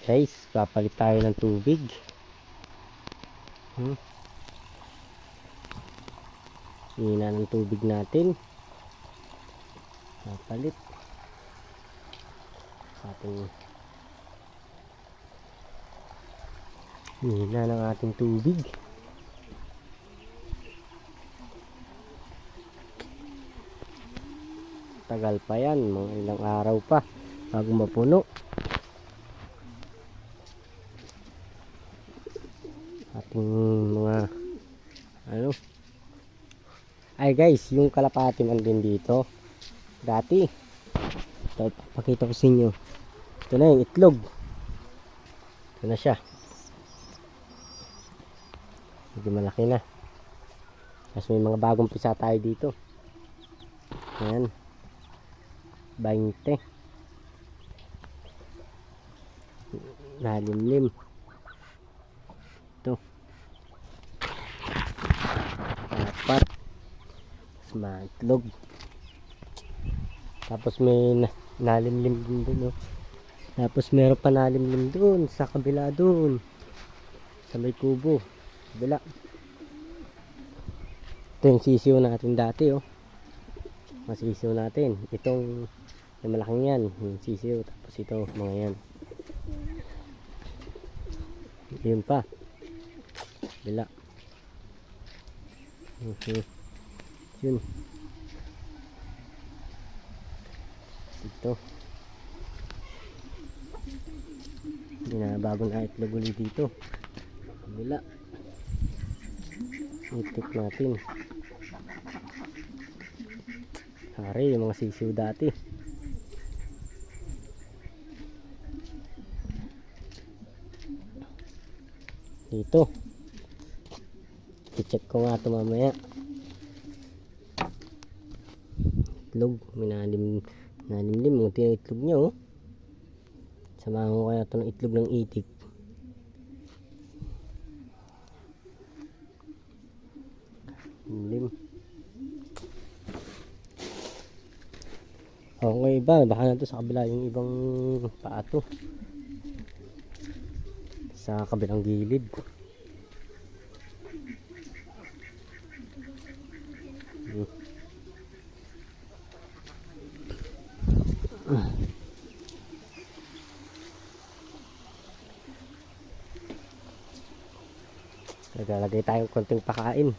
guys, papalit tayo ng tubig. Hmm. Hina ng tubig natin. Papalit. Sa ating Hina ng ating tubig. Tagal pa yan, mga ilang araw pa bago mapuno. Ating mga ano ay guys, yung kalapati man din dito. Dati. Ito, pakita ko sa inyo. Ito na yung itlog. Ito na siya. Medyo malaki na. Tapos may mga bagong pisa tayo dito. Ayan. 20. Nalimlim. Ito. Apat. Tapos matlog. Tapos may na- nalimlim din doon. Oh. Tapos meron pa nalimlim doon sa kabila doon. Sa may kubo. Kabila. Ito yung sisiw natin dati oh. Masisiw natin. Itong yung malaking yan. Yung sisiw. Tapos ito mga yan. Yun pa. Kabila. Okay. Yun. Ito. Hindi na itlog ulit dito. Kabila. Itik natin. Hari, yung mga sisiw dati. Dito. I-check ko nga ito mamaya. Itlog. May nalim, nalimlim. Mga tinang itlog niya oh. Samahan ko kaya ito ng itlog ng itik. Lim. Okay iba, baka na sa kabila yung ibang paato. Sa kabilang gilid. Naglalagay tayong konting pakain.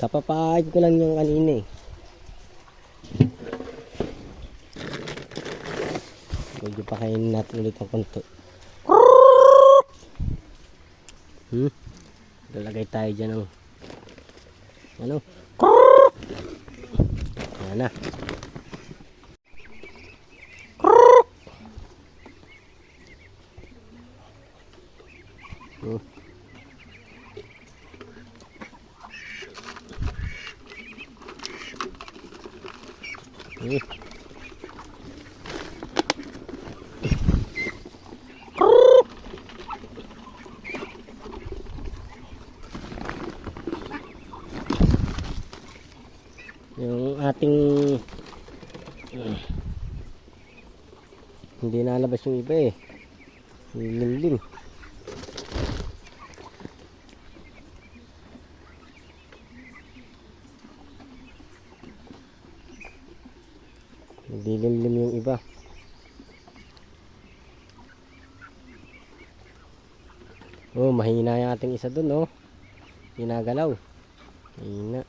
Kapapain ko lang yung kanina eh. Medyo pakainin natin ulit ang konto. Hmm? Lalagay tayo dyan ng ano? Ayan na. Hmm. Hmm. Yung ating Hmm. hindi nalabas yung iba eh. Yung limlim. Dilimlim yung iba. Oh, mahina yung ating isa dun, oh. Ginagalaw. Mahina.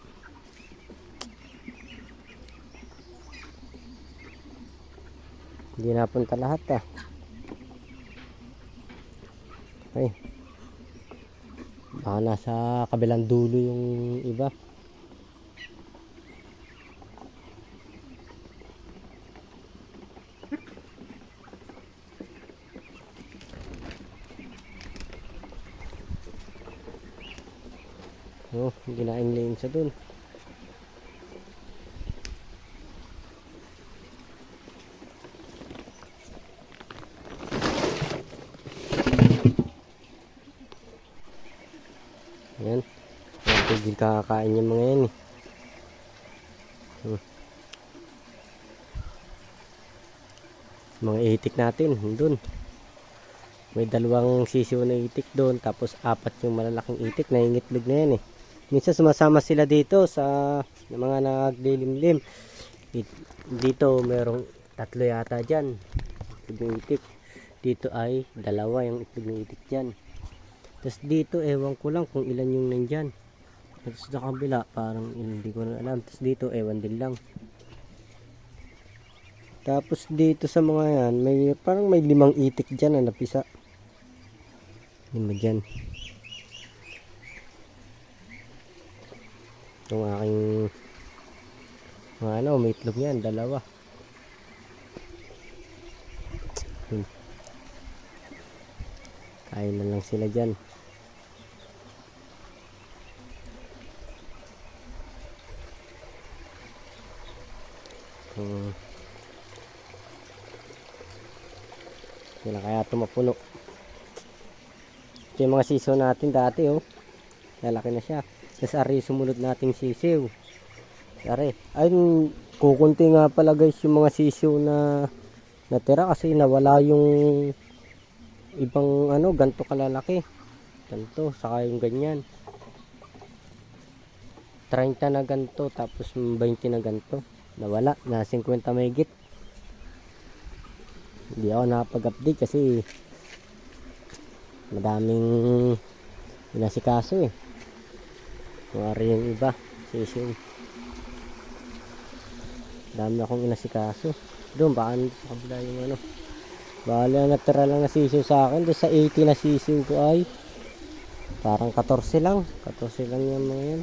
Hindi napunta lahat, ah. Ay. Baka nasa kabilang dulo yung iba. Oh, ginaing lane siya dun. Yan. Yan, tigil kakakain yung mga yan eh. Hmm. Mga itik natin, dun. May dalawang sisiw na itik doon, tapos apat yung malalaking itik na ingitlog na yan eh. Minsan sumasama sila dito sa mga naglilimlim. It- Dito merong tatlo yata dyan. Itlog ng itik. Dito ay dalawa yung itlog ng itik dyan. Tapos dito, ewan ko lang kung ilan yung nandyan. Tapos sa kabila, parang hindi ko na alam. Tapos dito, ewan din lang. Tapos dito sa mga yan, may parang may limang itik dyan na napisa. Lima dyan. Itong aking mga ano, may itlog yan, dalawa. Hmm. Kain na lang sila dyan. Hmm. Kailan kaya ito mapuno. Ito yung mga sisiw natin dati oh. Lalaki na siya. Tapos ari sumunod nating sisiw. Ari. Ay, kukunti nga pala guys yung mga sisiw na natira kasi nawala yung ibang ano, ganto kalalaki. Ganto, saka yung ganyan. 30 na ganto, tapos 20 na ganto. Nawala, na 50 mahigit. Hindi ako nakapag-update kasi madaming inasikaso eh. Mawari yung iba, sisiw. Dami akong inasikaso. Doon, baka sa kabila yung ano. Bala natira lang na sisiw sa akin. Doon sa 80 na sisiw ko ay parang 14 lang. 14 lang yung mga yan.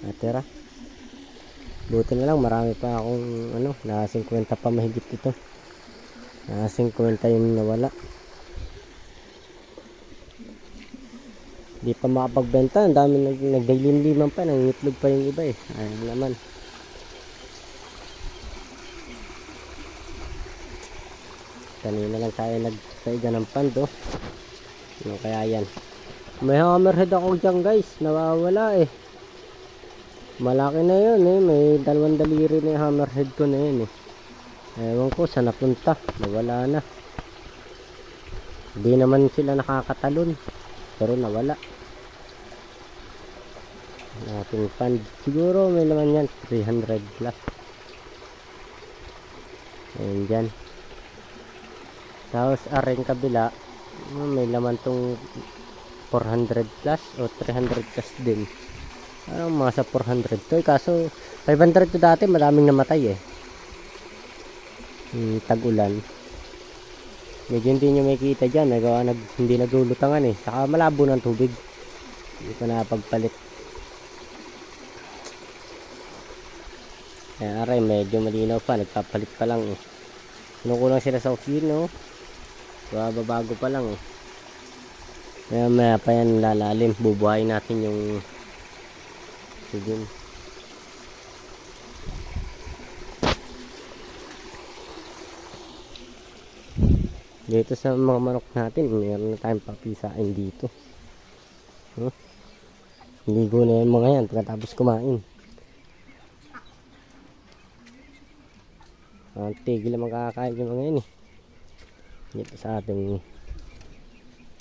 Natira. Buti na lang marami pa akong ano, na 50 pa mahigit ito. Na 50 yung nawala. Di pa makapagbenta, ang dami nag nagdilimliman pa, nangitlog pa yung iba eh. Ayun naman. Kanina lang tayo nagkaiga ng pando. Ano kaya yan? May hammerhead ako dyan guys, nawawala eh. Malaki na yun eh, may dalawang daliri na yung hammerhead ko na yun eh. Ewan ko saan napunta, nawala na. Hindi naman sila nakakatalon, pero nawala. Ating fund, siguro may laman yan, 300 plus. Ayun dyan. Tapos aring kabila, hmm, may laman tong 400 plus o 300 plus din. Parang mga sa 400 to. eh. Kaso 500 to dati maraming namatay eh. Hmm, tag-ulan. Medyo hindi nyo makikita dyan. Nagawa, nag, hindi naglulutangan eh. Saka malabo ng tubig. Hindi ko napagpalit. Kaya aray, medyo malinaw pa. Nagpapalit pa lang eh. Kinukulang sila sa oksino. Babago pa lang eh. Kaya maya pa yan lalalim. Bubuhayin natin yung Sige. Dito sa mga manok natin, meron na tayong papisain dito. Huh? Ligo na yan mga yan pagkatapos kumain. Ang tigil na makakain yung mga yan eh. Dito sa ating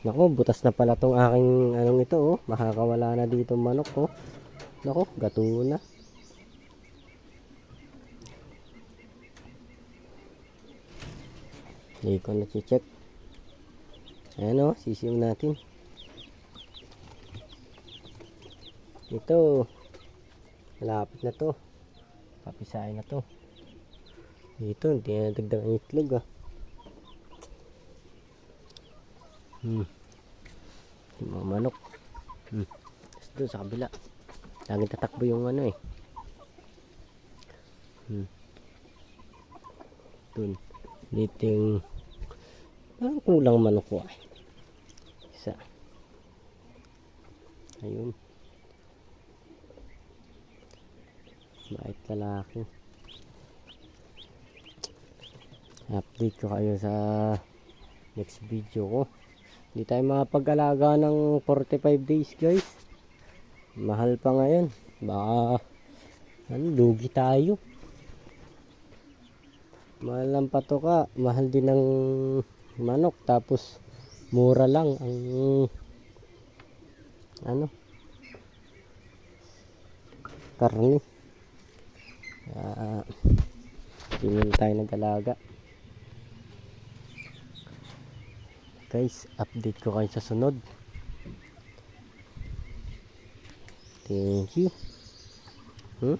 Nako, butas na pala tong aking anong ito oh. Makakawala na dito manok oh. Nako, gato na. Hindi ko na check. Ayan o, sisiw natin. Ito. Malapit na to. Papisahin na to. Dito, hindi na dagdag ang itlog ah. Hmm. Yung mga manok. Hmm. Tapos doon sa kabila. Laging tatakbo yung ano eh. Hmm. Dun. Dito yung parang kulang manok ko ay. Isa. Ayun. Bait lalaki. Update ko kayo sa next video ko. Hindi tayo makapag-alaga ng 45 days guys. Mahal pa ngayon. Baka ano, lugi tayo. Mahal ang patoka, mahal din ng manok, tapos mura lang ang ano karne. Kaya tingin tayo nag-alaga. Guys, update ko kayo sa sunod. Thank you. Hmm?